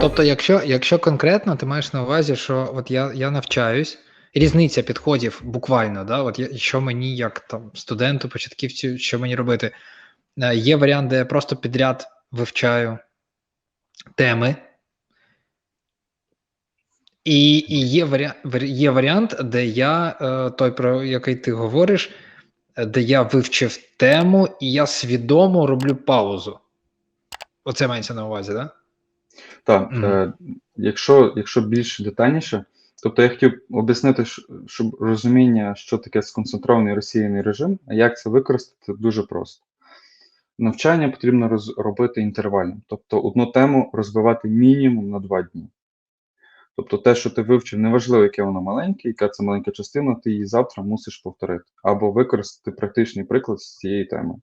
тобто, якщо, якщо конкретно ти маєш на увазі, що от я, я навчаюсь, різниця підходів буквально, да, от я, що мені як там студенту, початківцю, що мені робити? Е, Є варіант, де я просто підряд вивчаю теми. І, і є, варіант, є варіант, де я, е, той, про який ти говориш, е, де я вивчив тему, і я свідомо роблю паузу. Оце мається на увазі, так? Да? Так, Мгм. е, якщо, якщо більш детальніше, тобто я хотів об'яснити, щоб розуміння, що таке сконцентрований розсіяний режим, а як це використати, дуже просто. Навчання потрібно роз, робити інтервальним, тобто одну тему розбивати мінімум на два дні. Тобто те, що ти вивчив, неважливо, яке воно маленьке, яка це маленька частина, ти її завтра мусиш повторити або використати практичний приклад з цієї теми.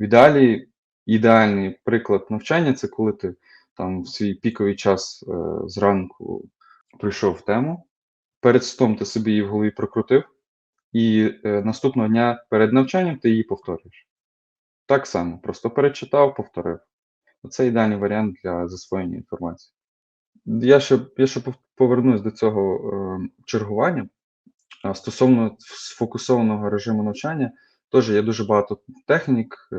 В ідеалі, ідеальний приклад навчання це коли ти там в свій піковий час е, зранку прийшов в тему, перед стом ти собі її в голові прокрутив, і е, наступного дня перед навчанням ти її повторюєш. Так само, просто перечитав, повторив. Це ідеальний варіант для засвоєння інформації. Я ще, я ще повернусь до цього е, чергування. Стосовно сфокусованого режиму навчання, теж є дуже багато технік, е,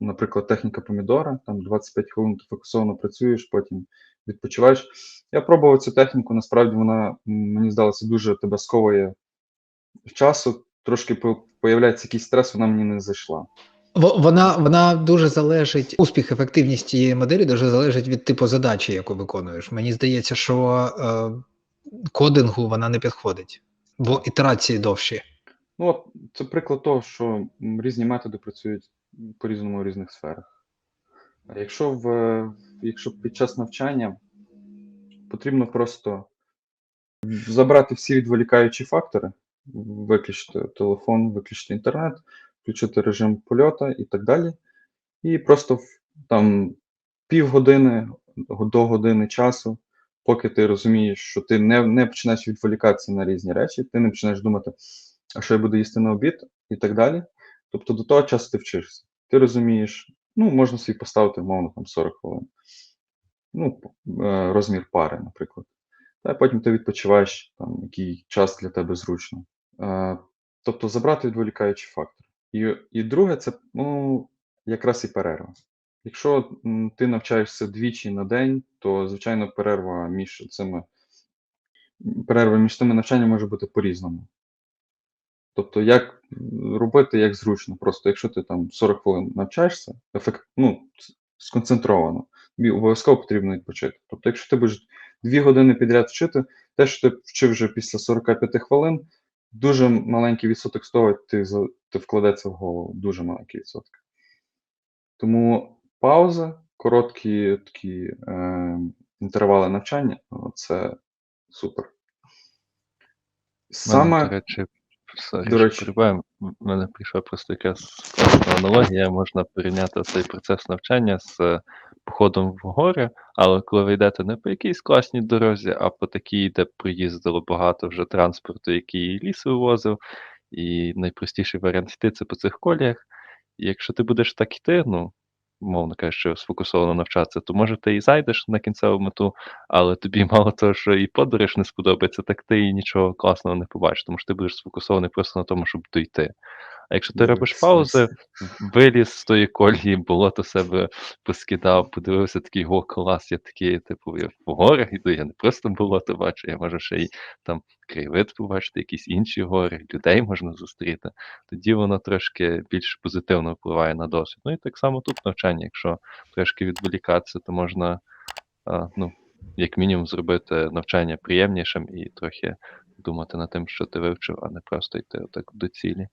наприклад, техніка помідора, там 25 хвилин ти фокусовано працюєш, потім відпочиваєш. Я пробував цю техніку, насправді вона мені здалося дуже тебе сковує часу, трошки по- появляється якийсь стрес, вона мені не зайшла. Вона, вона дуже залежить, успіх, ефективність цієї моделі дуже залежить від типу задачі, яку виконуєш. Мені здається, що е, кодингу вона не підходить, бо ітерації довші. Ну, от це приклад того, що різні методи працюють по-різному в різних сферах. А якщо в якщо під час навчання потрібно просто забрати всі відволікаючі фактори, виключити телефон, виключити інтернет, включити режим польоту і так далі. І просто там півгодини до години часу, поки ти розумієш, що ти не, не починаєш відволікатися на різні речі, ти не починаєш думати, що я буду їсти на обід і так далі. Тобто до того часу ти вчишся. Ти розумієш, ну, можна собі поставити, умовно, там 40 хвилин. Ну, е, розмір пари, наприклад. Та потім ти відпочиваєш, там, який час для тебе зручно. Е, тобто забрати відволікаючі фактори. І, і друге, це ну, якраз і перерва. Якщо ти навчаєшся двічі на день, то звичайно перерва між цими перерва між тими навчаннями може бути по-різному. Тобто, як робити як зручно. Просто якщо ти там 40 хвилин навчаєшся, ефект, ну, сконцентровано, тобі обов'язково потрібно відпочити. Тобто, якщо ти будеш 2 години підряд вчити, те, що ти вчив вже після 45 хвилин, дуже маленький відсоток з того, ти, ти вкладеться в голову. Дуже маленький відсоток. Тому пауза, короткі такі е, інтервали навчання це супер. Саме сорі, До речі. перебиваю. В мене прийшла просто якась аналогія. Можна порівняти цей процес навчання з е, походом в гори, але коли ви йдете не по якійсь класній дорозі, а по такій, де проїздило багато вже транспорту, який ліс вивозив, і найпростіший варіант йти це по цих коліях. І якщо ти будеш так йти, ну, мовно кажучи, сфокусовано навчатися, то може ти і зайдеш на кінцеву мету, але тобі мало того, що і подорож не сподобається, так ти і нічого класного не побачиш, тому що ти будеш сфокусований просто на тому, щоб дойти. А якщо ти робиш паузи, виліз з тої колії, болото себе поскидав, подивився такий, о, клас, я такий, типу, я в горах іду, я не просто болото бачу, я можу ще й там краєвид побачити, якісь інші гори, людей можна зустріти. Тоді воно трошки більш позитивно впливає на досвід. Ну і так само тут навчання, якщо трошки відволікатися, то можна, а, ну, як мінімум, зробити навчання приємнішим і трохи думати над тим, що ти вивчив, а не просто йти отак до цілі.